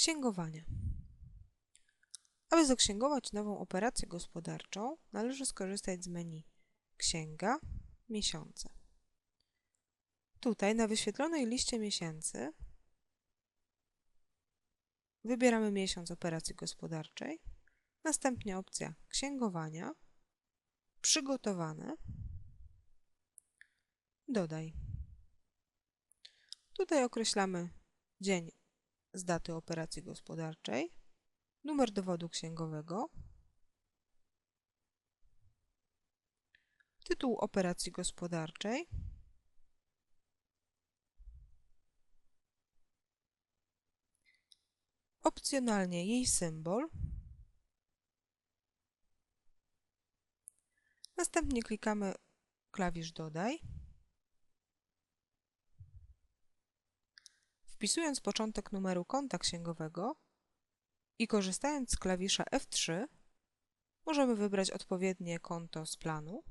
Księgowanie. Aby zaksięgować nową operację gospodarczą, należy skorzystać z menu Księga, Miesiące. Tutaj na wyświetlonej liście miesięcy wybieramy miesiąc operacji gospodarczej, następnie opcja Księgowania, Przygotowane, Dodaj. Tutaj określamy dzień z daty operacji gospodarczej, numer dowodu księgowego, tytuł operacji gospodarczej, opcjonalnie jej symbol, następnie klikamy klawisz Dodaj. Wpisując początek numeru konta księgowego i korzystając z klawisza F3 możemy wybrać odpowiednie konto z planu.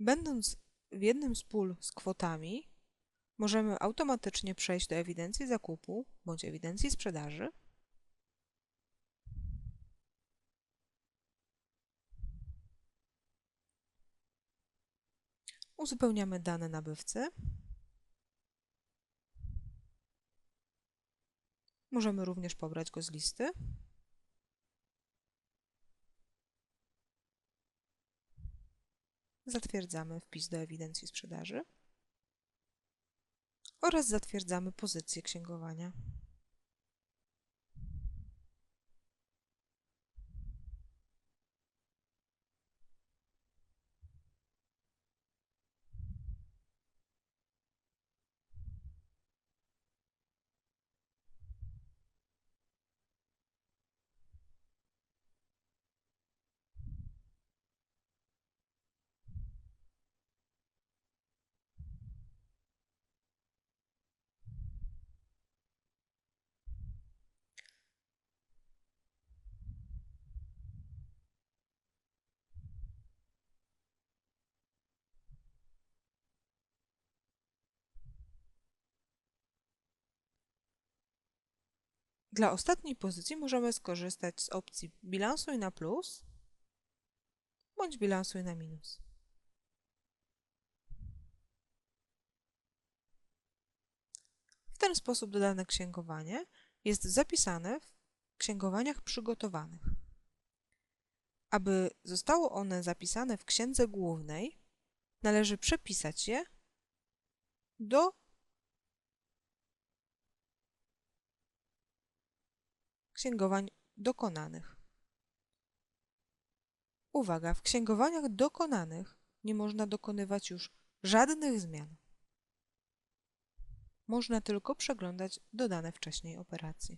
Będąc w jednym z pól z kwotami, możemy automatycznie przejść do ewidencji zakupu bądź ewidencji sprzedaży. Uzupełniamy dane nabywcy. Możemy również pobrać go z listy. Zatwierdzamy wpis do ewidencji sprzedaży oraz zatwierdzamy pozycję księgowania. Dla ostatniej pozycji możemy skorzystać z opcji bilansuj na plus bądź bilansuj na minus. W ten sposób dodane księgowanie jest zapisane w księgowaniach przygotowanych. Aby zostało one zapisane w księdze głównej, należy przepisać je do księgowań dokonanych. Uwaga, w księgowaniach dokonanych nie można dokonywać już żadnych zmian. Można tylko przeglądać dodane wcześniej operacje.